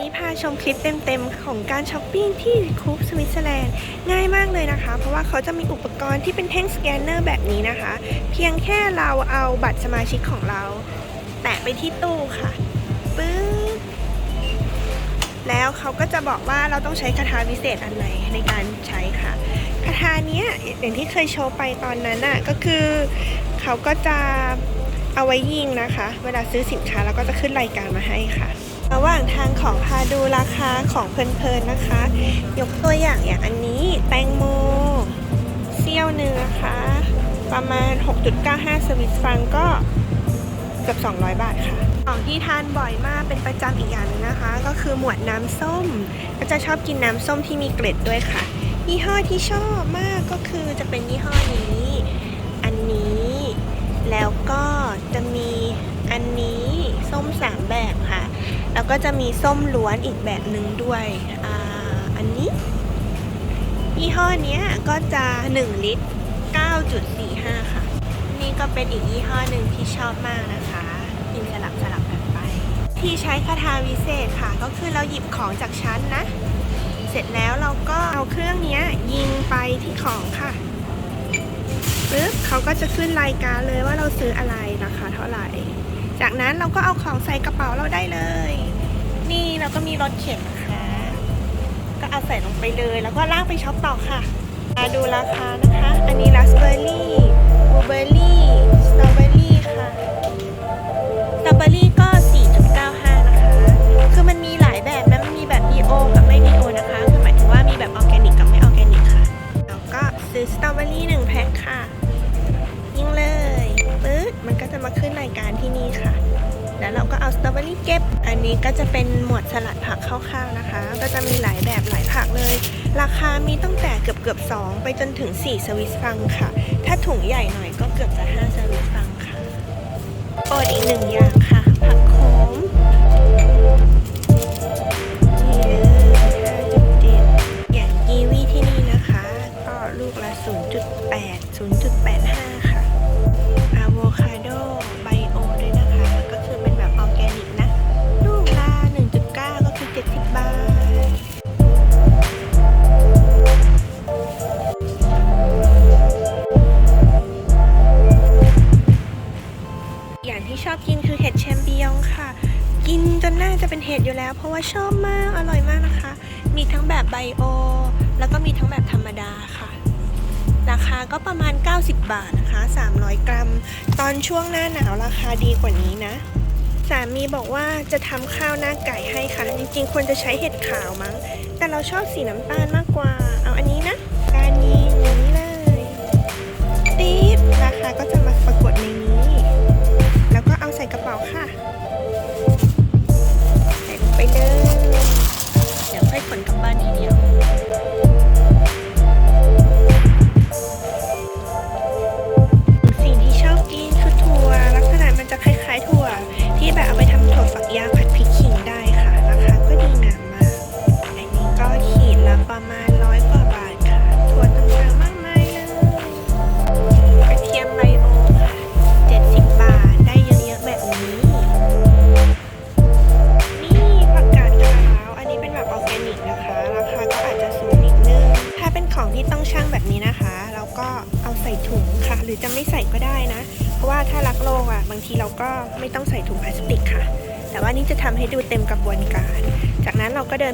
นี้พาชมคลิปเต็มๆ ของการช้อปปิ้งที่คูปสวิตเซอร์แลนด์ง่ายมากเลยนะคะ เพราะว่าเขาจะมีอุปกรณ์ที่เป็นแท่งสแกนเนอร์แบบนี้นะคะ เพียงแค่เราเอาบัตรสมาชิกของเรา แตะไปที่ตู้ค่ะปึ๊บแล้วเขาก็จะบอกว่าเราต้องใช้คาถาวิเศษอันไหนในการใช้ค่ะคาถาเนี้ยอย่างที่เคยโชว์ไปตอนนั้นน่ะก็คือเขาก็จะเอาไว้ยิงนะคะ เวลาซื้อสินค้าแล้วก็จะขึ้นรายการมาให้ค่ะ ระหว่างทางของพาดูราคาของเพลินๆนะคะ ยกตัวอย่างอย่างอันนี้แตงโมเซี่ยวเนื้อนะคะประมาณ 6.95 สวิสฟรังก็เกือบ 200 บาทค่ะ ของที่ทานบ่อยมากเป็นประจำอีกอย่างนึงนะคะ ก็คือหมวดน้ำส้ม ก็จะชอบกินน้ำส้มที่มีเกล็ดด้วยค่ะ ยี่ห้อที่ชอบมากก็คือจะเป็นยี่ห้อนี้ อันนี้ แล้วก็จะมีอันนี้ส้มสามแบบค่ะ แล้วก็จะมีส้มล้วนอีกแบบหนึ่งด้วยออันนี้ยี่ห้อนี้ก็จะ 1 ลิตร 9.45 ค่ะ นี่ก็เป็นอีกยี่ห้อหนึ่งที่ชอบมากนะคะกินสลับสลับกันไป ที่ใช้คาถาวิเศษค่ะ ก็คือเราหยิบของจากชั้นนะ เสร็จแล้วเราก็เอาเครื่องนี้ยยิงไปที่ของค่ะปึ๊บเขาก็จะขึ้นรายการเลยว่าเราซื้ออะไรราคาเท่าไหร่ จากนั้นเราก็เอาของใส่กระเป๋าเราได้เลย นี่เราก็มีรถเข็นนะคะ ก็เอาใส่ลงไปเลยแล้วก็ลากไปช็อปต่อค่ะ มาดูราคานะคะ อันนี้ราสเบอร์รี่ หลายผักเลย ราคามีตั้งแต่เกือบเกือบ2ไปจนถึง 4 สวิสฟรังค่ะ ถ้าถุงใหญ่หน่อยก็เกือบจะ 5 สวิสฟรังค่ะอดอีกหนึ่งอย่างค่ะ ประมาณ 90 บาทนะคะ 300 กรัม ตอนช่วงหน้าหนาวราคาดีกว่านี้นะ สามีบอกว่าจะทำข้าวหน้าไก่ให้ค่ะ จริงๆ ควรจะใช้เห็ดขาวมั้ง แต่เราชอบสีน้ำตาลมากกว่า เอาอันนี้นะการนี้นี้เลยตีดราคาก็จะ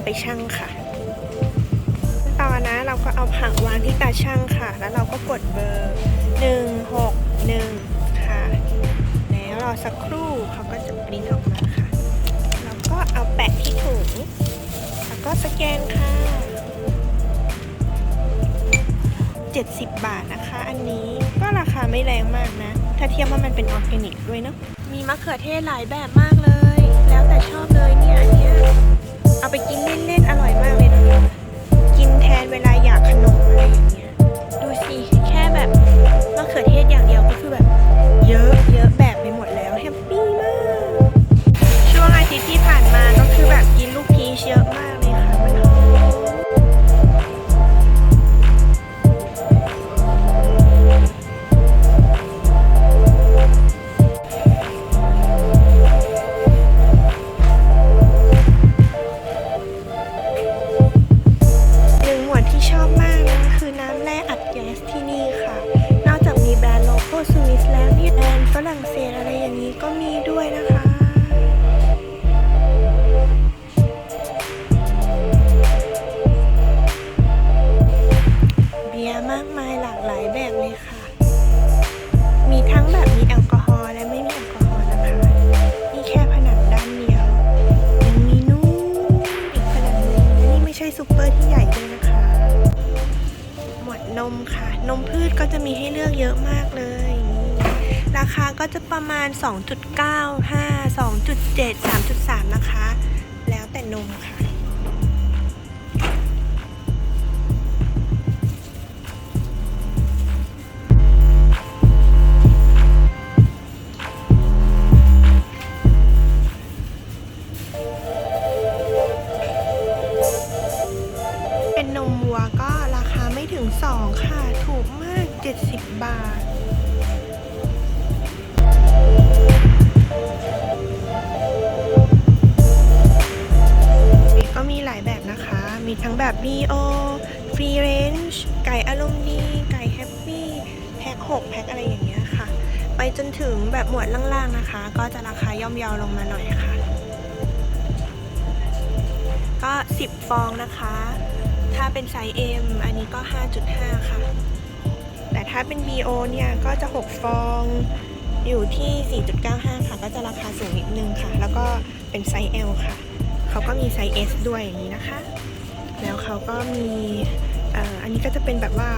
ไปชั่งค่ะต่อนะเราก็เอาผักวางที่ตาช่างค่ะ แล้วเราก็กดเบอร์ 161 ค่ะ แล้วรอสักครู่เขาก็จะปริ้นออกมาค่ะ แล้วก็เอาแปะที่ถุง แล้วก็สแกนค่ะ 70 บาทนะคะ อันนี้ก็ราคาไม่แรงมากนะ ถ้าเทียบว่ามันเป็นออร์แกนิกด้วยเนาะ มีมะเขือเทศหลายแบบมากเลย แล้วแต่ชอบเลยเนี่ย ยมากมายหลากหลายแบบเลยค่ะ มีทั้งแบบมีแอลกอฮอล์และไม่มีแอลกอฮอล์นะคะ นี่แค่ผนังด้านเดียว ยังมีนู่นอีกผนังหนึ่งและนี่ไม่ใช่ซูเปอร์ที่ใหญ่ด้วยนะคะ หมวดนมค่ะ นมพืชก็จะมีให้เลือกเยอะมากเลย ราคาก็จะประมาณ 2.95 2.7 3.3 นะคะ แล้วแต่นมค่ะ BO Free Range ไก่อารมณ์ดี ไก่แฮปปี้แพ็ค6แพ็คอะไรอย่างเงี้ยค่ะ ไปจนถึงแบบหมวดล่างๆนะคะ ก็จะราคาย่อมเยาวลงมาหน่อยค่ะ ก็ 10 ฟองนะคะ ถ้าเป็นไซส์ M อันนี้ก็ 5.5 ค่ะ แต่ถ้าเป็น BO เนี่ย ก็จะ 6 ฟองอยู่ที่ 4.95 ค่ะ ก็จะราคาสูงนิดนึงค่ะ แล้วก็เป็นไซส์ L ค่ะ เขาก็มีไซส์ S ด้วยอย่างนี้นะคะ แล้วเขาก็มีอันนี้ก็จะเป็นแบบว่า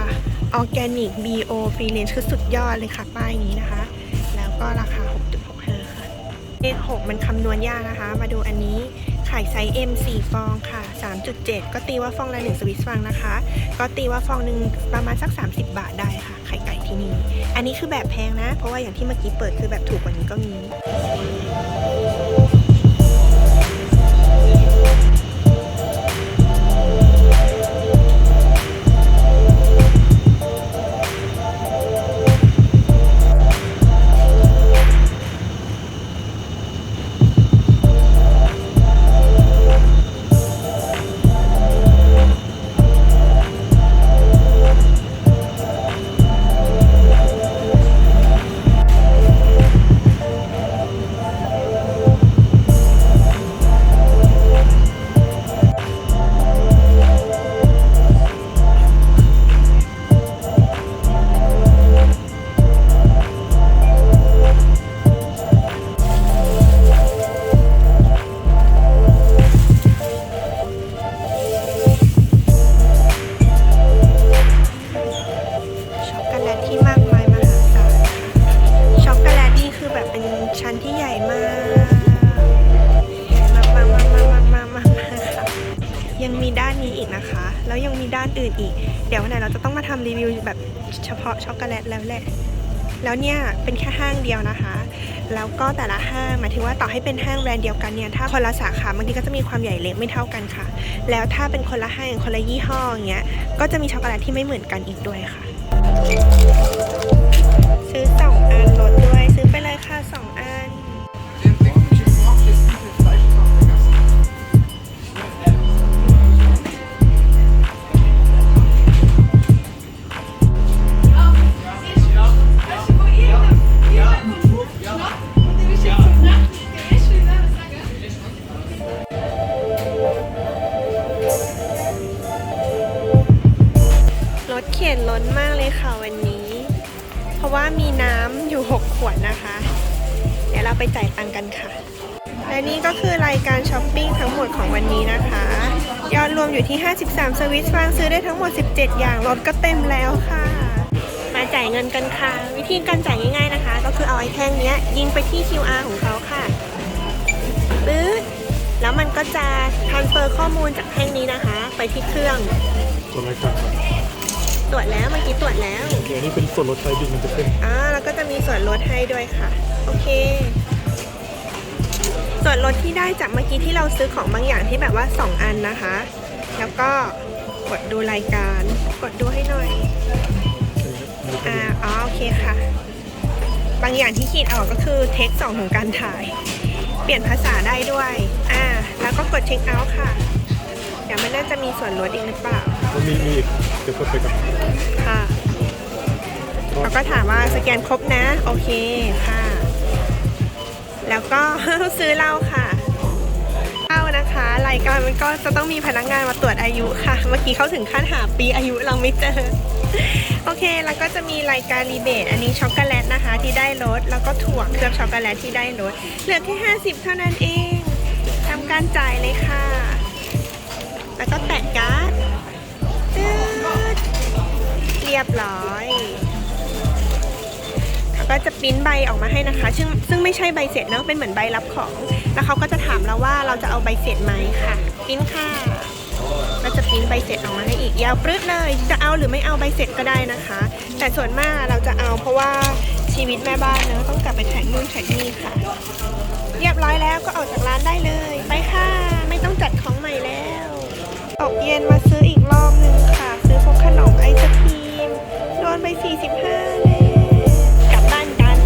Organic BO Free Range คือสุดยอดเลยค่ะ ป้ายนี้นะคะ แล้วก็ราคา 6.65 ค่ะ เลข 6 มันคำนวณยากนะคะ มาดูอันนี้ไข่ไซส์ M 4 ฟองค่ะ 3.7 ก็ตีว่าฟองละ1สวิสฟังนะคะ ก็ตีว่าฟองหนึ่งประมาณสัก 30 บาทได้ค่ะ ไข่ไก่ที่นี่ อันนี้คือแบบแพงนะ เพราะว่าอย่างที่เมื่อกี้เปิดคือแบบถูกกว่านี้ก็มี แล้วยังมีด้านอื่นอีก เดี๋ยววันไหนเราจะต้องมาทำรีวิวแบบเฉพาะช็อกโกแลตแล้วแหละ แล้วเนี่ยเป็นแค่ห้างเดียวนะคะ แล้วก็แต่ละห้างหมายถึงว่าต่อให้เป็นห้างแบรนด์เดียวกันเนี่ย ถ้าคนละสาขาบางทีก็จะมีความใหญ่เล็กไม่เท่ากันค่ะ แล้วถ้าเป็นคนละห้างคนละยี่ห้ออย่างเงี้ย ก็จะมีช็อกโกแลตที่ไม่เหมือนกันอีกด้วยค่ะ ถเข็นล้นมากเลยค่ะวันนี้ เพราะว่ามีน้ำอยู่ 6 ขวดนะคะ เดี๋ยวเราไปจ่ายตังกันค่ะ และนี่ก็คือรายการช้อปปิ้งทั้งหมดของวันนี้นะคะ ยอดรวมอยู่ที่ 53 สวิสฟรังซื้อได้ทั้งหมด 17 อย่างรถก็เต็มแล้วค่ะ มาจ่ายเงินกันค่ะ วิธีการจ่ายง่ายๆนะคะ ก็คือเอาไอ้แท่งนี้ยิงไปที่ QR ของเขาค่ะปื๊ดแล้วมันก็จะ transfer ข้อมูลจากแท่งนี้นะคะ ไปที่เครื่องส่วนรายการครับ ตรวจแล้วเมื่อกี้ตรวจแล้วเดี๋ยวนี้เป็นส่วนลดไฟบินมันจะเป็นอ่าแล้วก็จะมีส่วนลดให้ด้วยค่ะ โอเค ส่วนลดที่ได้จากเมื่อกี้ที่เราซื้อของบางอย่างที่แบบว่า 2 อันนะคะ แล้วก็กดดูรายการ กดดูให้หน่อยอ่าอ๋อโอเคค่ะ บางอย่างที่ขีดออกก็คือเทคสองของการถ่าย เปลี่ยนภาษาได้ด้วย อ่า แล้วก็กดเช็คเอาท์ค่ะเดี๋ยวมันน่าจะมีส่วนลดอีกหรือเปล่า มีมีอีกเดี๋ยวกดไปก่อนค่ะเขาก็ถามว่าสแกนครบนะ โอเคค่ะ แล้วก็ ซื้อเหล้าค่ะเหล้านะคะรายการมันก็จะต้องมีพนักงานมาตรวจอายุค่ะ เมื่อกี้เขาถึงขั้นหาปีอายุเราไม่เจอ โอเค แล้วก็จะมีรายการรีเบทอันนี้ช็อกโกแลตนะคะที่ได้ลดแล้วก็ถั่วเคลือบช็อกโกแลตที่ได้ลดเหลือแค่ 50 เท่านั้นเองทำการจ่ายเลยค่ะ แล้วก็แตะการ์ด รียบร้อยขอบก็จะปริ้นใบออกมาให้นะคะ ซึ่งซึ่งไม่ใช่ใบเสร็จเนอะเป็นเหมือนใบรับของ แล้วเขาก็จะถามเราว่าเราจะเอาใบเสร็จไหมค่ะปริ้นค่ะก็จะปริ้นใบเสร็จออกมาให้อีกยาวปรื้ดเลยจะเอาหรือไม่เอาใบเสร็จก็ได้นะคะ แต่ส่วนมากเราจะเอาเพราะว่าชีวิตแม่บ้านเนอะต้องกลับไปแท็กนู่นแท็กนี่ค่ะ เรียบร้อยแล้วก็ออกจากร้านได้เลย ไปค่ะ ไม่ต้องจัดของใหม่แล้วตกเย็นมาซื้ออีกรอบนึงค่ะ ซื้อพวกขนมไอศครีม โดนไป 45เลยกลับบ้านกัน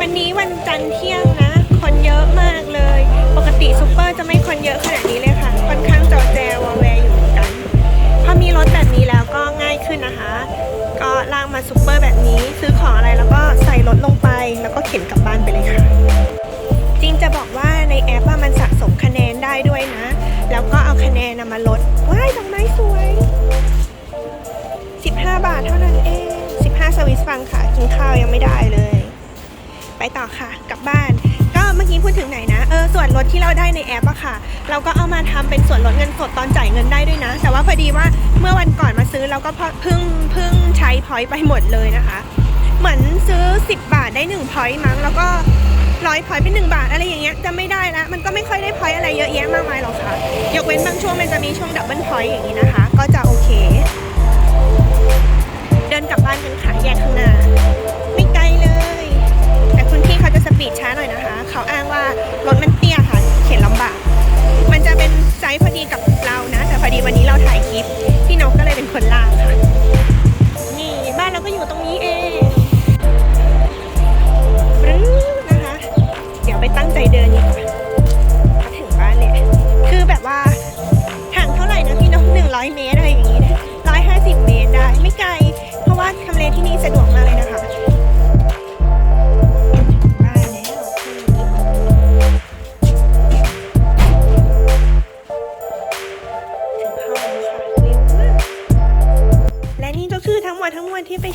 วันนี้วันจันทร์เที่ยงนะ คนเยอะมากเลย ปกติซูเปอร์จะไม่คนเยอะขนาดนี้เลยค่ะ ค่อนข้างจอแจวอแวร์อยู่เหมือนกัน พอมีรถแบบนี้แล้วก็ง่ายขึ้นนะคะ ก็ลากมาซูเปอร์แบบนี้ซื้อของอะไรแล้วก็ใส่รถลงไป แล้วก็เข็นกลับบ้านไปเลยค่ะจริงจะบอกว่าในแอปว่ามันสะสมคะแนนได้ด้วยนะ แล้วก็เอาคะแนนนำมาลดว้ายดอกไม้สวย 15 บาทเท่านั้นเอง15 สวิสฟังค่ะ กินข้าวยังไม่ได้เลย ไปต่อค่ะ กลับบ้าน ก็เมื่อกี้พูดถึงไหนนะ เออ ส่วนลดที่เราได้ในแอปอะค่ะ เราก็เอามาทำเป็นส่วนลดเงินสดตอนจ่ายเงินได้ด้วยนะ แต่ว่าพอดีว่าเมื่อวันก่อนมาซื้อเราก็เพิ่งเพิ่งใช้พอยต์ไปหมดเลยนะคะ เหมือนซื้อ 10 บาทได้1พอยต์มั้ง แล้วก็ร้อยพอยเป็น1บาทอะไรอย่างเงี้ยจะไม่ได้แล้วมันก็ไม่ค่อยได้พอยอะไรเยอะแยะมากมายหรอกค่ะ ยกเว้นบางช่วงมันจะมีช่วงดับเบิลพอยอย่างนี้นะคะ ก็จะโอเค เดินกลับบ้านกันค่ะแยกข้างหน้าไม่ไกลเลย แต่คุณพี่เขาจะสปีดช้าหน่อยนะคะ เขาอ้างว่ารถมันเตี้ยค่ะ เข็นลำบาก มันจะเป็นไซส์พอดีกับเรานะ แต่พอดีวันนี้เราถ่ายคลิป พี่นกก็เลยเป็นคนลากค่ะ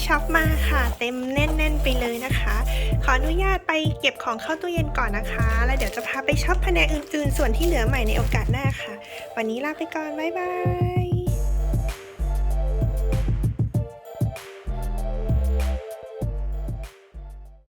ช็อปมาค่ะ เต็มแน่น ๆ ไปเลยนะคะ ขออนุญาตไปเก็บของเข้าตู้เย็นก่อนนะคะ แล้วเดี๋ยวจะพาไปช็อปแผนกอื่น ๆ ส่วนที่เหลือใหม่ในโอกาสหน้าค่ะ วันนี้ลาไปก่อน บ๊ายบาย